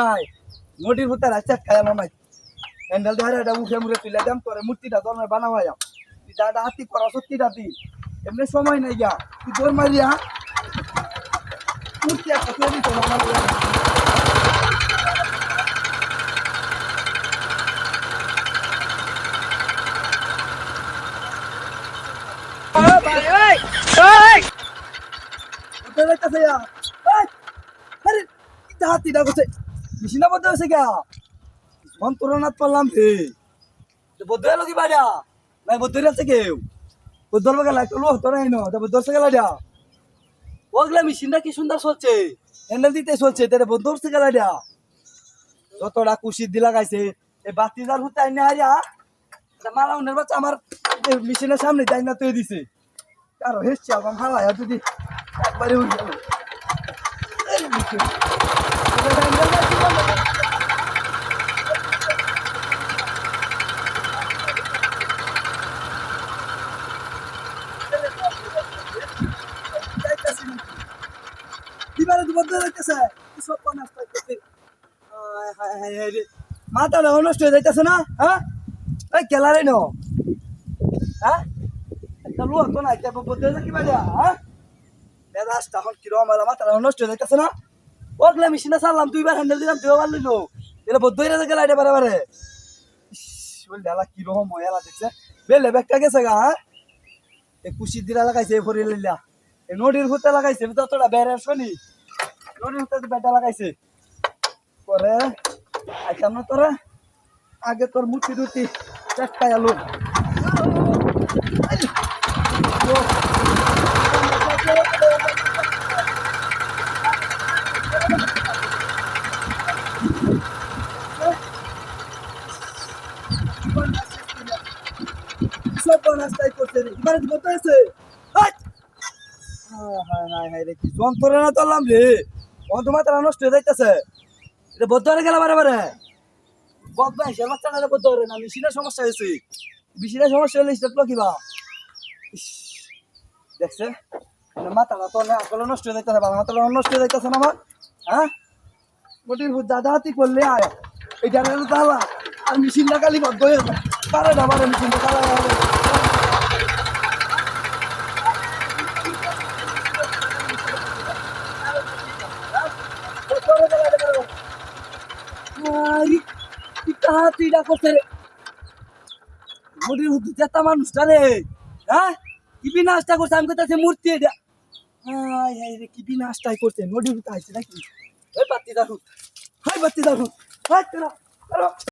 নাই। নদীর হতে রাস্তা খায় আমার মাই। হ্যান্ডেল ধরে এটা উঠে মুখে তুলে দাম তোরে মূর্তিটা তোর যাও দাদা হাতি করা সত্যিটা দি। এমনি সময় নাই গা তুই তোর মারিয়া মূর্তি একটা তৈরি করো আমার হাতিটা কোথায়? মেশিনা বদ্ধ হয়েছে গা। মন্ত্রনাথ পারলাম রে বদ্ধ হলো কি বাড়া নাই বদ্ধ আছে কেউ বদ্ধর গেলা একটু লোহ তো নাই নো। বদ্ধ হচ্ছে গেলা যা ওগুলা মেশিনটা কি সুন্দর চলছে। হ্যান্ডেল দিতে চলছে। তাহলে বদ্ধ হচ্ছে গেলা যা যতটা কুশি দিলা গাইছে। এই বাতি জাল হতে আইনে হারিয়া মারা উনের বাচ্চা আমার মেশিনের সামনে যাই না তুই দিছে। কারও হেসছে আমার ভালো যদি একবারে উঠে মাথা না নষ্ট হয়ে যাইতেছে না? হ্যাঁ? এই কেলারে নো। হ্যাঁ? একটা লোক তো না একটা বলতে কি বাজা হ্যাঁ? মেজাজ তখন নষ্ট হয়ে যাইতেছে না? ওগলা মেশিনে সারলাম দুইবার হ্যান্ডেল দিলাম দুইবার লইলো এটা বদ্ধ হয়ে গেছে লাইটে বারে বারে। বললে আলা কীরকম হয় আলা দেখছে। বেলে ব্যাগটা গেছে গা হ্যাঁ? এই কুশি দিলা লাগাইছে ভরি লইলা। এই নদীর ফুতে লাগাইছে যতটা বেড়ে শনি। নদীর ফুতে বেটা লাগাইছে। পরে আইতাম না তোরা, আগে তোর মুঠি দুটি চারটায় আলু। যন্ত্রণা করলাম রে। অন্ত মাত্রা নষ্ট হয়ে যাইতেছে। এটা বদ্ধ হয়ে গেল বারে বারে। বদমাই সে বদ্ধ হরে না মেশিনের সমস্যা হয়েছে। মেশিনের সমস্যা হলে স্টেট কিবা? দেখছে? মাথাটা তো আসলে নষ্ট হয়ে যাইতেছে, বাবা। নষ্ট হয়ে যাইতেছে না আমার? হ্যাঁ? মোটির দাদা হাতি করলে আয়। এটা তালা আর মেশিনটা খালি বদ্ধ হয়ে যায় পারে না, পারে মেশিনটা তালা তুই করছে রে মুড়ির হুদ্দু চেতা মানুষটা রে হ্যাঁ? কি বিনাশটা করছে? আমি কোথায় মূর্তি এটা। হাই হাই রে, কি বিনাশটাই করছে। নদীর হুদ্দু আইছে নাকি? ওই বাতি দারু হাই বাতি দারু হাই তোরা।